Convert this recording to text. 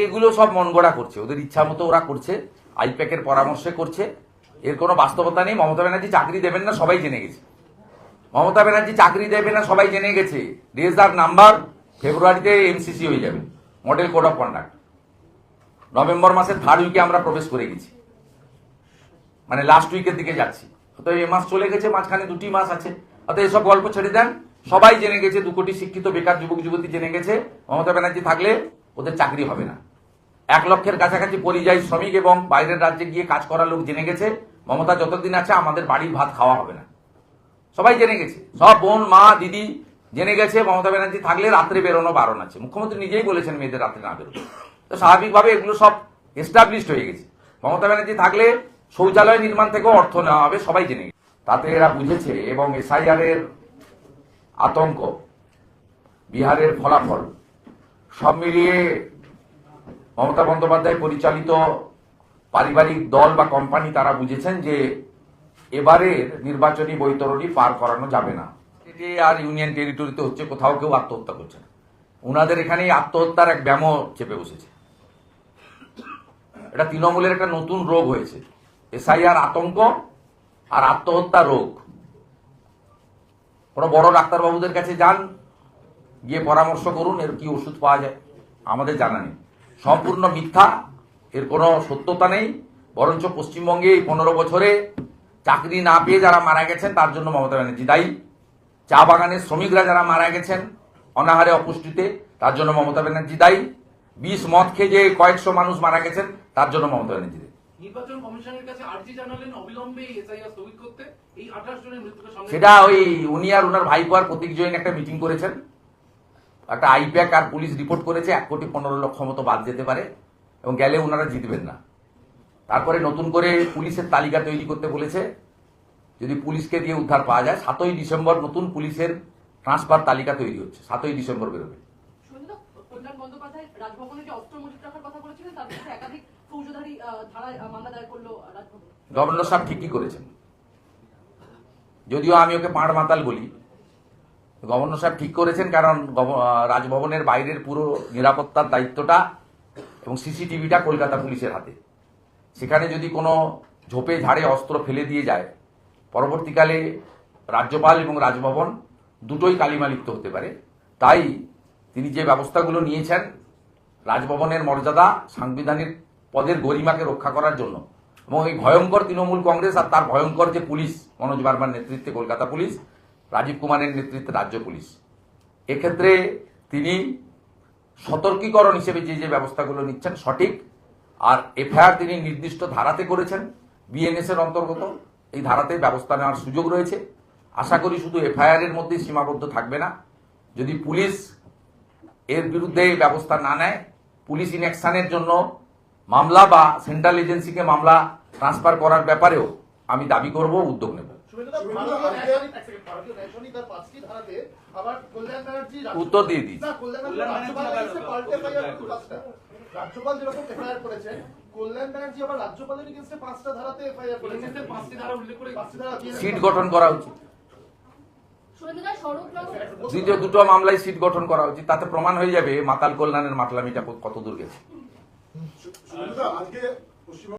এগুলো সব মন গড়া করছে, ওদের ইচ্ছা মতো ওরা করছে, আইপ্যাকের পরামর্শে করছে। এর কোনো বাস্তবতা নেই, মমতা ব্যানার্জি চাকরি দেবেন না, সবাই জেনে গেছে। মমতা ব্যানার্জি চাকরি দেবে না, সবাই জেনে গেছে। রেজার নাম্বার ফেব্রুয়ারিতে এমসিসি হয়ে যাবে, model code of conduct. November মাসের থার্ড উইকে আমরা প্রবেশ করে গেছি। মানে লাস্ট উইকের দিকে যাচ্ছি। তো এ মাস চলে গেছে, মাঝখানে দুটি মাস আছে। অর্থাৎ এসব গল্প ছেড়ে দেন। সবাই জেনে গেছে, দু কোটি শিক্ষিত, বেকার যুবক যুবতী জেনে গেছে। মমতা ব্যানার্জি থাকলে ওদের চাকরি হবে না। এক লক্ষের কাছাকাছি পরিযায়ী শ্রমিক এবং বাইরের রাজ্যে গিয়ে কাজ করার লোক জেনে গেছে, মমতা যতদিন আছে আমাদের বাড়ির ভাত খাওয়া হবে না। সবাই জেনে গেছে। সব বোন, মা, দিদি জেনে গেছে, মমতা ব্যানার্জি থাকলে রাত্রে বেরোনো বারণ আছে। মুখ্যমন্ত্রী নিজেই বলেছেন মেয়েদের রাত্রে না বেরোতে। তো স্বাভাবিকভাবে এগুলো সব এস্টাবলিশড হয়ে গেছে। মমতা ব্যানার্জি থাকলে শৌচালয় নির্মাণ থেকেও অর্থ নেওয়া হবে, সবাই জেনে গেছে। তাতে এরা বুঝেছে এবং এসআইআর এর আতঙ্ক বিহারের ফলাফল। সব মিলিয়ে মমতা বন্দ্যোপাধ্যায় পরিচালিত পারিবারিক দল বা কোম্পানি তারা বুঝেছেন যে এবারের নির্বাচনী বৈতরণী পার করানো যাবে না। যে আর ইউনিয়ন টেরিটরিতে হচ্ছে কোথাও কেউ আত্মহত্যা করছে না। ওনাদের এখানেই আত্মহত্যার এক ব্যামো চেপে বসেছে। এটা তৃণমূলের একটা নতুন রোগ হয়েছে। এসআইআর আতঙ্ক আর আত্মহত্যা রোগ। কোনো বড় ডাক্তারবাবুদের কাছে যান গিয়ে পরামর্শ করুন এর কি ওষুধ পাওয়া যায়। আমাদের জানা নেই। সম্পূর্ণ মিথ্যা এর কোনো সত্যতা নেই। বরঞ্চ পশ্চিমবঙ্গে এই পনেরো বছরে চাকরি না পেয়ে যারা মারা গেছেন তার জন্য মমতা ব্যানার্জি দায়ী। চা বাগানের শ্রমিকরা যারা মারা গেছেন অনাহারে অপুষ্টিতে তার জন্য মমতা ব্যানার্জি দায়ী। বিষ মদ খেয়ে যে কয়েকশো মানুষ মারা গেছেন তার জন্য মমতা ব্যানার্জি দায়ী। নির্বাচন কমিশনের কাছে আর্জি জানালেন অবিলম্বে এসআইআর স্থগিত করতে। এই আঠাশ জনের মৃত্যুকে সেটা ওই উনি আর ওনার ভাইপো আর প্রতীক জৈন একটা মিটিং করেছেন। একটা আইপ্যাক আর পুলিশ রিপোর্ট করেছে এক কোটি পনেরো লক্ষ মতো বাদ যেতে পারে এবং গেলে ওনারা জিতবেন না। তারপরে নতুন করে পুলিশের তালিকা তৈরি করতে বলেছে যদি পুলিশকে দিয়ে উদ্ধার পাওয়া যায় সাতই ডিসেম্বর নতুন পুলিশের ট্রান্সফার তালিকা তৈরি হচ্ছে সাতই ডিসেম্বর বেরোবে। গভর্নর সাহেব ঠিকই করেছেন। যদিও আমি ওকে পাঁড় মাতাল বলি গভর্নর সাহেব ঠিক করেছেন, কারণ রাজভবনের বাইরের পুরো নিরাপত্তার দায়িত্বটা এবং সিসিটিভিটা কলকাতা পুলিশের হাতে। সেখানে যদি কোনো ঝোপে, ঝাড়ে অস্ত্র ফেলে দিয়ে যায়, পরবর্তীকালে রাজ্যপাল এবং রাজভবন দুটোই কালিমালিপ্ত হতে পারে। তাই তিনি যে ব্যবস্থাগুলো নিয়েছেন, রাজভবনের মর্যাদা সাংবিধানিক পদের গরিমাকে রক্ষা করার জন্য, এবং এই ভয়ঙ্কর তৃণমূল কংগ্রেস আর তার ভয়ঙ্কর যে পুলিশ, মনোজ বার্মার নেতৃত্বে কলকাতা পুলিশ রাজীব কুমারের নেতৃত্বে রাজ্য পুলিশ। এক্ষেত্রে তিনি সতর্কীকরণ হিসেবে যে যে ব্যবস্থাগুলো নিচ্ছেন সঠিক, আর এফআইআর তিনি নির্দিষ্ট ধারাতে করেছেন, বিএনএস এর অন্তর্গত। এই ধারাতে ব্যবস্থা নেওয়ার সুযোগ রয়েছে। আশা করি শুধু এফআইআর এর মধ্যেই সীমাবদ্ধ থাকবে না। যদি পুলিশ এর বিরুদ্ধে ব্যবস্থা না নেয়, পুলিশ ইনঅ্যাকশনের জন্য মামলা বা সেন্ট্রাল এজেন্সিকে মামলা ট্রান্সফার করার ব্যাপারেও আমি দাবি করব, উদ্যোগ নেব। উত্তর দিয়ে দিই। রাজ্যপাল যেরকম এফআইআর করেছেন কল্যাণ ব্যানার্জি আবার রাজ্যপালের এগেন্সে পাঁচটা ধারাতে এফআইআর করেছেন। পাঁচটি ধারা উল্লেখ করে পাঁচটি ধারা সিট গঠন করা উচিত। দ্বিতীয় দুটো মামলায় সিট গঠন করা উচিত তাতে প্রমাণ হয়ে যাবে মাতাল কল্যাণের মাতলামিটা কত দূর গেছে।